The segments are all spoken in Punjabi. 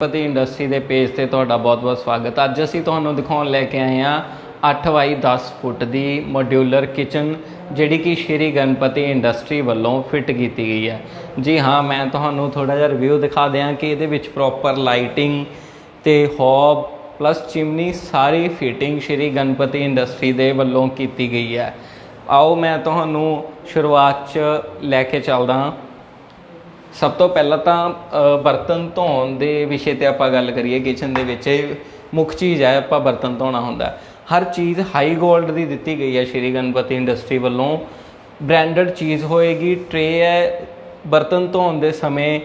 ਪਤੀ ਇੰਡਸਟਰੀ ਦੇ ਪੇਜ ਤੇ ਤੁਹਾਡਾ ਬਹੁਤ-ਬਹੁਤ ਸਵਾਗਤ। ਅੱਜ ਅਸੀਂ ਤੁਹਾਨੂੰ ਦਿਖਾਉਣ ਲੈ ਕੇ ਆਏ ਹਾਂ 8 ਬਾਈ 10 ਫੁੱਟ ਦੀ ਮੋਡਿਊਲਰ ਕਿਚਨ, ਜਿਹੜੀ ਕਿ ਸ਼੍ਰੀ ਗਣਪਤੀ ਇੰਡਸਟਰੀ ਵੱਲੋਂ ਫਿੱਟ ਕੀਤੀ ਗਈ ਹੈ। ਜੀ ਹਾਂ, ਮੈਂ ਤੁਹਾਨੂੰ ਥੋੜਾ ਜਿਹਾ ਰਿਵਿਊ ਦਿਖਾ ਦਿਆਂ ਕਿ ਇਹਦੇ ਵਿੱਚ ਪ੍ਰੋਪਰ ਲਾਈਟਿੰਗ ਤੇ ਹੌਬ ਪਲੱਸ ਚਿਮਨੀ ਸਾਰੀ ਫਿਟਿੰਗ ਸ਼੍ਰੀ ਗਣਪਤੀ ਇੰਡਸਟਰੀ ਦੇ ਵੱਲੋਂ ਕੀਤੀ ਗਈ ਹੈ। ਆਓ, ਮੈਂ ਤੁਹਾਨੂੰ ਸ਼ੁਰੂਆਤ 'ਚ ਲੈ ਕੇ ਚੱਲਦਾ ਹਾਂ। ਸਭ ਤੋਂ ਪਹਿਲਾਂ ਤਾਂ ਬਰਤਨ ਧੋਣ ਦੇ ਵਿਸ਼ੇ ਤੇ ਆਪਾਂ ਗੱਲ ਕਰੀਏ ਕਿਚਨ ਦੇ ਵਿੱਚ ਇਹ ਮੁੱਖ ਚੀਜ਼ ਹੈ, ਆਪਾਂ ਬਰਤਨ ਧੋਣਾ ਹੁੰਦਾ ਹਰ ਚੀਜ਼ ਹਾਈ 골ਡ ਦੀ ਦਿੱਤੀ ਗਈ ਹੈ, ਸ਼੍ਰੀ ਗਣਪਤੀ ਇੰਡਸਟਰੀ ਵੱਲੋਂ। ਬ੍ਰਾਂਡਡ ਚੀਜ਼ ਹੋਏਗੀ ਟਰੇ ਹੈ। ਬਰਤਨ ਧੋਣ ਦੇ ਸਮੇਂ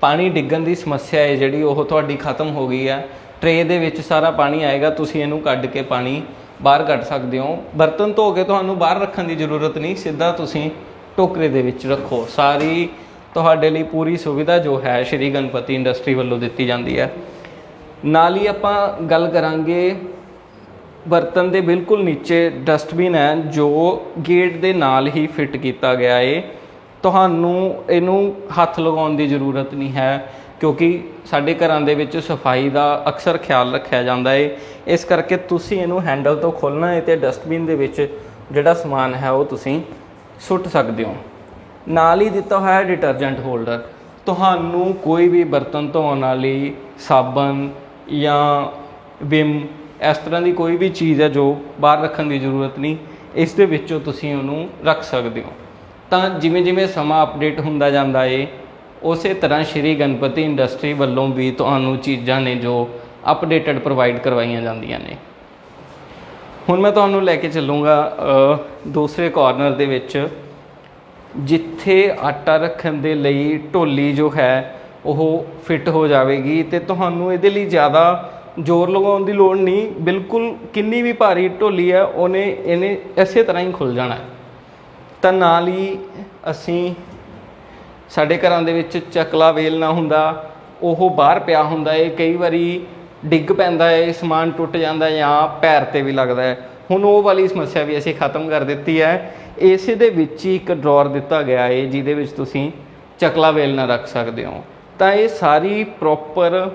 ਪਾਣੀ ਡਿੱਗਣ ਦੀ ਸਮੱਸਿਆ ਹੈ, ਜਿਹੜੀ ਉਹ ਤੁਹਾਡੀ ਖਤਮ ਹੋ ਗਈ ਹੈ। ਟਰੇ ਦੇ ਵਿੱਚ ਸਾਰਾ ਪਾਣੀ ਆਏਗਾ, ਤੁਸੀਂ ਇਹਨੂੰ ਕੱਢ ਕੇ ਪਾਣੀ ਬਾਹਰ ਕੱਢ ਸਕਦੇ ਹੋ। ਬਰਤਨ ਧੋ ਕੇ ਤੁਹਾਨੂੰ ਬਾਹਰ ਰੱਖਣ ਦੀ ਜ਼ਰੂਰਤ ਨਹੀਂ, ਸਿੱਧਾ ਤੁਸੀਂ ਟੋਕਰੇ ਦੇ ਵਿੱਚ ਰੱਖੋ। ਸਾਰੀ ਤੁਹਾਡੇ ਲਈ ਪੂਰੀ ਸੁਵਿਧਾ ਜੋ ਹੈ ਸ਼੍ਰੀ ਗਣਪਤੀ ਇੰਡਸਟਰੀ ਵੱਲੋਂ ਦਿੱਤੀ ਜਾਂਦੀ ਹੈ। ਨਾਲ ਹੀ ਆਪਾਂ ਗੱਲ ਕਰਾਂਗੇ ਬਰਤਨ ਦੇ ਬਿਲਕੁਲ ਨੀਚੇ ਡਸਟਬਿਨ ਹੈ, ਜੋ ਗੇਟ ਦੇ ਨਾਲ ਹੀ ਫਿੱਟ ਕੀਤਾ ਗਿਆ ਏ। ਤੁਹਾਨੂੰ ਇਹਨੂੰ ਹੱਥ ਲਗਾਉਣ ਦੀ ਜ਼ਰੂਰਤ ਨਹੀਂ ਹੈ, ਕਿਉਂਕਿ ਸਾਡੇ ਘਰਾਂ ਦੇ ਵਿੱਚ ਸਫ਼ਾਈ ਦਾ ਅਕਸਰ ਖਿਆਲ ਰੱਖਿਆ ਜਾਂਦਾ ਏ। ਇਸ ਕਰਕੇ ਤੁਸੀਂ ਇਹਨੂੰ ਹੈਂਡਲ ਤੋਂ ਖੋਲਣਾ ਹੈ ਤੇ ਡਸਟਬਿਨ ਦੇ ਵਿੱਚ ਜਿਹੜਾ ਸਮਾਨ ਹੈ ਉਹ ਤੁਸੀਂ ਸੁੱਟ ਸਕਦੇ ਹੋ। ਨਾਲ ਹੀ ਦਿੱਤਾ ਹੋਇਆ ਹੈ ਡਿਟਰਜੈਂਟ ਹੋਲਡਰ ਤੁਹਾਨੂੰ ਕੋਈ ਵੀ ਬਰਤਨ ਧੋਣ ਵਾਲੀ ਸਾਬਣ ਜਾਂ ਵਿਮ, ਇਸ ਤਰ੍ਹਾਂ ਦੀ ਕੋਈ ਵੀ ਚੀਜ਼ ਹੈ ਜੋ ਬਾਹਰ ਰੱਖਣ ਦੀ ਜ਼ਰੂਰਤ ਨਹੀਂ, ਇਸ ਦੇ ਵਿੱਚੋਂ ਤੁਸੀਂ ਉਹਨੂੰ ਰੱਖ ਸਕਦੇ ਹੋ। ਤਾਂ ਜਿਵੇਂ ਜਿਵੇਂ ਸਮਾਂ ਅਪਡੇਟ ਹੁੰਦਾ ਜਾਂਦਾ ਏ, ਉਸੇ ਤਰ੍ਹਾਂ ਸ਼੍ਰੀ ਗਣਪਤੀ ਇੰਡਸਟਰੀ ਵੱਲੋਂ ਵੀ ਤੁਹਾਨੂੰ ਚੀਜ਼ਾਂ ਨੇ ਜੋ ਅਪਡੇਟਡ ਪ੍ਰੋਵਾਈਡ ਕਰਵਾਈਆਂ ਜਾਂਦੀਆਂ ਨੇ। ਹੁਣ ਮੈਂ ਤੁਹਾਨੂੰ ਲੈ ਕੇ ਚੱਲੂੰਗਾ ਦੂਸਰੇ ਕਾਰਨਰ ਦੇ ਵਿੱਚ ਜਿੱਥੇ ਆਟਾ ਰੱਖਣ ਦੇ ਲਈ ਢੋਲੀ ਜੋ ਹੈ, ਉਹ ਫਿੱਟ ਹੋ ਜਾਵੇਗੀ ਤੇ ਤੁਹਾਨੂੰ ਇਹਦੇ ਲਈ ਜ਼ਿਆਦਾ ਜ਼ੋਰ ਲਗਾਉਣ ਦੀ ਲੋੜ ਨਹੀਂ। ਬਿਲਕੁਲ ਕਿੰਨੀ ਵੀ ਭਾਰੀ ਢੋਲੀ ਹੈ, ਉਹਨੇ ਇਹਨੇ ਇਸੇ ਤਰ੍ਹਾਂ ਹੀ ਖੁੱਲ ਜਾਣਾ ਤਾਂ ਨਾਲ ਹੀ ਅਸੀਂ ਸਾਡੇ ਘਰਾਂ ਦੇ ਵਿੱਚ ਚਕਲਾ ਵੇਲ ਨਾ ਹੁੰਦਾ, ਉਹ ਬਾਹਰ ਪਿਆ ਹੁੰਦਾ ਏ ਕਈ ਵਾਰੀ ਡਿੱਗ ਪੈਂਦਾ ਏ ਸਮਾਨ ਟੁੱਟ ਜਾਂਦਾ ਜਾਂ ਪੈਰ ਤੇ ਵੀ ਲੱਗਦਾ ਹੈ। ਹੁਣ ਉਹ ਵਾਲੀ ਸਮੱਸਿਆ ਵੀ ਅਸੀਂ ਖਤਮ ਕਰ ਦਿੱਤੀ ਹੈ। ਇਸੇ ਦੇ ਵਿੱਚ ਹੀ ਇੱਕ ਡਰਾਅਰ ਦਿੱਤਾ ਗਿਆ ਏ, ਜਿਹਦੇ ਵਿੱਚ ਤੁਸੀਂ ਚਕਲਾ ਵੇਲ ਨਾ ਰੱਖ ਸਕਦੇ ਹੋ। ਤਾਂ ਇਹ ਸਾਰੀ ਪ੍ਰੋਪਰ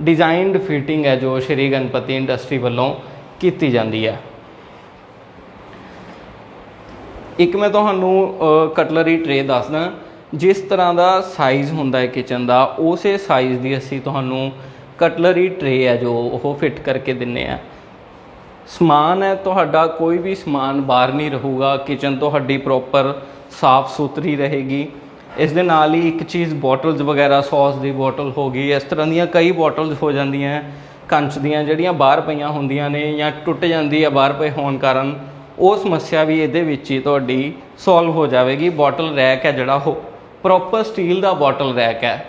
ਡਿਜ਼ਾਈਨਡ ਫਿਟਿੰਗ ਹੈ ਜੋ ਸ਼੍ਰੀ ਗਣਪਤੀ ਇੰਡਸਟਰੀ ਵੱਲੋਂ ਕੀਤੀ ਜਾਂਦੀ ਹੈ। ਇੱਕ ਮੈਂ ਤੁਹਾਨੂੰ ਕਟਲਰੀ ਟਰੇ ਦੱਸਦਾ। ਜਿਸ ਤਰ੍ਹਾਂ ਦਾ ਸਾਈਜ਼ ਹੁੰਦਾ ਹੈ ਕਿਚਨ ਦਾ, ਉਸੇ ਸਾਈਜ਼ ਦੀ ਅਸੀਂ ਤੁਹਾਨੂੰ ਕਟਲਰੀ ਟਰੇ ਹੈ ਜੋ ਉਹ ਫਿੱਟ ਕਰਕੇ ਦਿੰਨੇ ਆ। ਸਮਾਨ ਹੈ, ਤੁਹਾਡਾ ਕੋਈ ਵੀ ਸਮਾਨ ਬਾਹਰ ਨਹੀਂ ਰਹੂਗਾ ਕਿਚਨ ਤੁਹਾਡੀ ਪ੍ਰੋਪਰ ਸਾਫ਼ ਸੁਥਰੀ ਰਹੇਗੀ। ਇਸ ਦੇ ਨਾਲ ਹੀ ਇੱਕ ਚੀਜ਼ ਬੋਟਲਸ ਵਗੈਰਾ ਸੌਸ ਦੀ ਬੋਟਲ ਹੋ ਗਈ, ਇਸ ਤਰ੍ਹਾਂ ਦੀਆਂ ਕਈ ਬੋਟਲਸ ਹੋ ਜਾਂਦੀਆਂ ਕੰਚ ਦੀਆਂ ਜਿਹੜੀਆਂ ਬਾਹਰ ਪਈਆਂ ਹੁੰਦੀਆਂ ਨੇ ਜਾਂ ਟੁੱਟ ਜਾਂਦੀ ਹੈ ਬਾਹਰ ਪਏ ਹੋਣ ਕਾਰਨ, ਉਹ ਸਮੱਸਿਆ ਵੀ ਇਹਦੇ ਵਿੱਚ ਹੀ ਤੁਹਾਡੀ ਸੋਲਵ ਹੋ ਜਾਵੇਗੀ। ਬੋਟਲ ਰੈਕ ਹੈ ਜਿਹੜਾ, ਉਹ ਪ੍ਰੋਪਰ ਸਟੀਲ ਦਾ ਬੋਟਲ ਰੈਕ ਹੈ,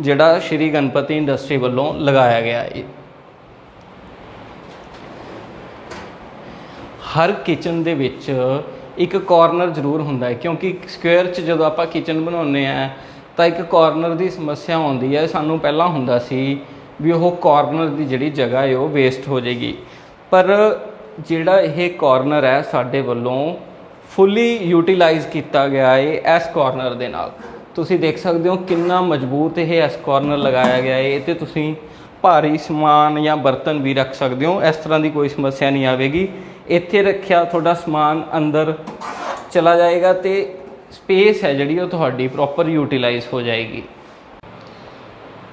ਜਿਹੜਾ ਸ਼੍ਰੀ ਗਣਪਤੀ ਇੰਡਸਟਰੀ ਵੱਲੋਂ ਲਗਾਇਆ ਗਿਆ ਹੈ। ਹਰ ਕਿਚਨ ਦੇ ਵਿੱਚ ਇੱਕ ਕਾਰਨਰ ਜ਼ਰੂਰ ਹੁੰਦਾ ਹੈ, ਕਿਉਂਕਿ ਸਕੁਅਰ 'ਚ ਜਦੋਂ ਆਪਾਂ ਕਿਚਨ ਬਣਾਉਂਦੇ ਆ ਤਾਂ ਇੱਕ ਕਾਰਨਰ ਦੀ ਸਮੱਸਿਆ ਆਉਂਦੀ ਹੈ। ਸਾਨੂੰ ਪਹਿਲਾਂ ਹੁੰਦਾ ਸੀ ਵੀ ਉਹ ਕਾਰਨਰ ਦੀ ਜਿਹੜੀ ਜਗ੍ਹਾ ਹੈ, ਉਹ ਵੇਸਟ ਹੋ ਜਾਏਗੀ। ਪਰ ਜਿਹੜਾ ਇਹ ਕਾਰਨਰ ਹੈ, ਸਾਡੇ ਵੱਲੋਂ ਫੁੱਲੀ ਯੂਟਿਲਾਈਜ਼ ਕੀਤਾ ਗਿਆ ਹੈ ਇਸ ਕਾਰਨਰ ਦੇ ਨਾਲ। ਤੁਸੀਂ ਦੇਖ ਸਕਦੇ ਹੋ ਕਿੰਨਾ ਮਜ਼ਬੂਤ ਇਹ ਇਸ ਕਾਰਨਰ ਲਗਾਇਆ ਗਿਆ ਹੈ। ਤੇ ਤੁਸੀਂ ਭਾਰੀ ਸਮਾਨ ਜਾਂ ਬਰਤਨ ਵੀ ਰੱਖ ਸਕਦੇ ਹੋ। ਇਸ ਤਰ੍ਹਾਂ ਦੀ ਕੋਈ ਸਮੱਸਿਆ ਨਹੀਂ ਆਵੇਗੀ। ਇੱਥੇ ਰੱਖਿਆ ਤੁਹਾਡਾ ਸਮਾਨ ਅੰਦਰ ਚਲਾ ਜਾਏਗਾ ਤੇ ਸਪੇਸ ਹੈ ਜਿਹੜੀ ਉਹ ਤੁਹਾਡੀ ਪ੍ਰੋਪਰ ਯੂਟਿਲਾਈਜ਼ ਹੋ ਜਾਏਗੀ।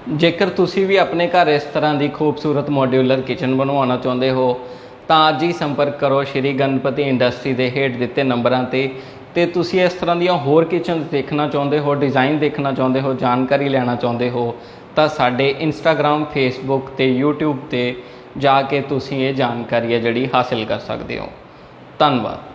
ਜੇਕਰ ਤੁਸੀਂ ਵੀ ਆਪਣੇ ਘਰ ਇਸ ਤਰ੍ਹਾਂ ਦੀ ਖੂਬਸੂਰਤ ਮੋਡਿਊਲਰ ਕਿਚਨ ਬਣਵਾਉਣਾ ਚਾਹੁੰਦੇ ਹੋ, ਤਾਂ ਅੱਜ ਹੀ ਸੰਪਰਕ ਕਰੋ ਸ਼੍ਰੀ ਗਣਪਤੀ ਇੰਡਸਟਰੀ ਦੇ ਹੇਠ ਦਿੱਤੇ ਨੰਬਰਾਂ ਤੇ ਤੇ ਤੁਸੀਂ ਇਸ ਤਰ੍ਹਾਂ ਦੀਆਂ ਹੋਰ ਕਿਚਨਸ ਦੇਖਣਾ ਚਾਹੁੰਦੇ ਹੋ ਡਿਜ਼ਾਈਨ ਦੇਖਣਾ ਚਾਹੁੰਦੇ ਹੋ, ਜਾਣਕਾਰੀ ਲੈਣਾ ਚਾਹੁੰਦੇ ਹੋ, ਤਾਂ ਸਾਡੇ ਇੰਸਟਾਗ੍ਰam ਫੇਸਬੁੱਕ ਤੇ YouTube ਤੇ ਜਾ ਕੇ ਤੁਸੀਂ ਇਹ ਜਾਣਕਾਰੀ ਹੈ ਜਿਹੜੀ ਹਾਸਿਲ ਕਰ ਸਕਦੇ ਹੋ। ਧੰਨਵਾਦ।